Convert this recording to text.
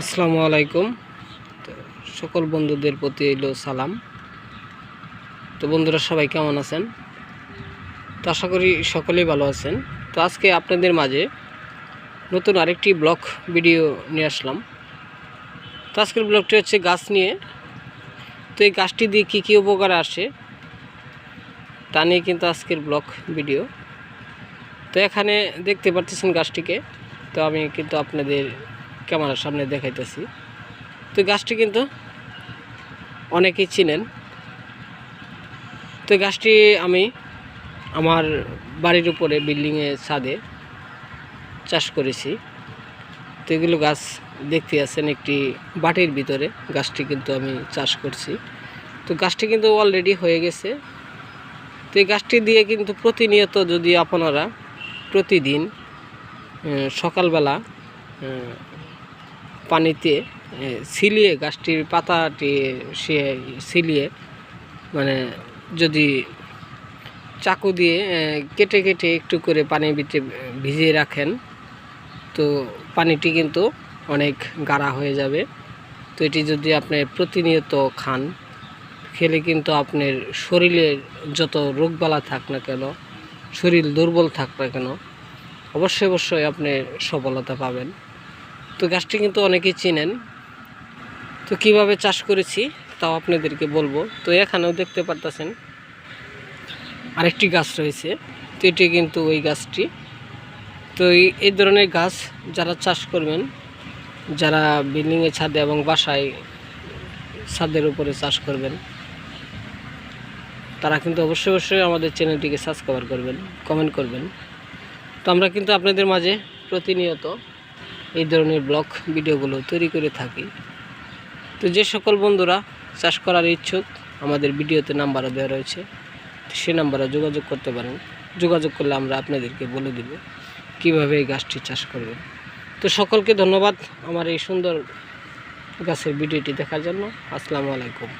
আসসালামু আলাইকুম। সকল বন্ধুদের প্রতি এলো সালাম। তো বন্ধুরা সবাই কেমন আছেন? তো আশা করি সকলেই ভালো আছেন। তো আজকে আপনাদের মাঝে নতুন আরেকটি ব্লগ ভিডিও নিয়ে আসলাম। তো আজকের ব্লগটি হচ্ছে গাছ নিয়ে। তো এই গাছটি দিয়ে কী কী উপকার আসে তা নিয়ে কিন্তু আজকের ব্লগ ভিডিও। তো এখানে দেখতে পারতেছেন গাছটিকে। তো আমি কিন্তু আপনাদের ক্যামেরার সামনে দেখাইতেছি। তো গাছটি কিন্তু অনেকেই চিনেন। তো গাছটি আমি আমার বাড়ির উপরে বিল্ডিংয়ে ছাদে চাষ করেছি। তো এগুলো গাছ দেখতে আছেন একটি বাটির ভিতরে। গাছটি কিন্তু আমি চাষ করছি। তো গাছটি কিন্তু অলরেডি হয়ে গেছে। তো এই গাছটি দিয়ে কিন্তু প্রতিনিয়ত যদি আপনারা প্রতিদিন সকালবেলা পানিতে এ, ছিলিয়ে গাছটির পাতাটি সে ছিলিয়ে মানে যদি চাকু দিয়ে কেটে কেটে একটু করে পানির ভিতরে ভিজিয়ে রাখেন তো পানিটি কিন্তু অনেক গাঢ়া হয়ে যাবে। তো এটি যদি আপনি প্রতিনিয়ত খান খেলে কিন্তু আপনার শরীরের যত রোগবালা থাক না কেন শরীর দুর্বল থাক না কেন অবশ্যই অবশ্যই আপনি সফলতা পাবেন। তো গাছটি কিন্তু অনেকেই চিনেন। তো কীভাবে চাষ করেছি তাও আপনাদেরকে বলব। তো এখানেও দেখতে পারতেছেন আরেকটি গাছ রয়েছে। তো এটি কিন্তু ওই গাছটি। তো এই ধরনের গাছ যারা চাষ করবেন, যারা বিল্ডিংয়ের ছাদে এবং বাসায় ছাদের উপরে চাষ করবেন, তারা কিন্তু অবশ্যই অবশ্যই আমাদের চ্যানেলটিকে সাবস্ক্রাইব করবেন কমেন্ট করবেন। তো আমরা কিন্তু আপনাদের মাঝে প্রতিনিয়ত এই ধরনের ব্লগ ভিডিওগুলো তৈরি করে থাকি। তো যে সকল বন্ধুরা চাষ করার ইচ্ছুক, আমাদের ভিডিওতে নাম্বারও দেওয়া রয়েছে। সে নাম্বারে যোগাযোগ করতে পারেন। যোগাযোগ করলে আমরা আপনাদেরকে বলে দিব কীভাবে এই গাছটি চাষ করবেন। তো সকলকে ধন্যবাদ আমার এই সুন্দর গাছের ভিডিওটি দেখার জন্য। আসসালামু আলাইকুম।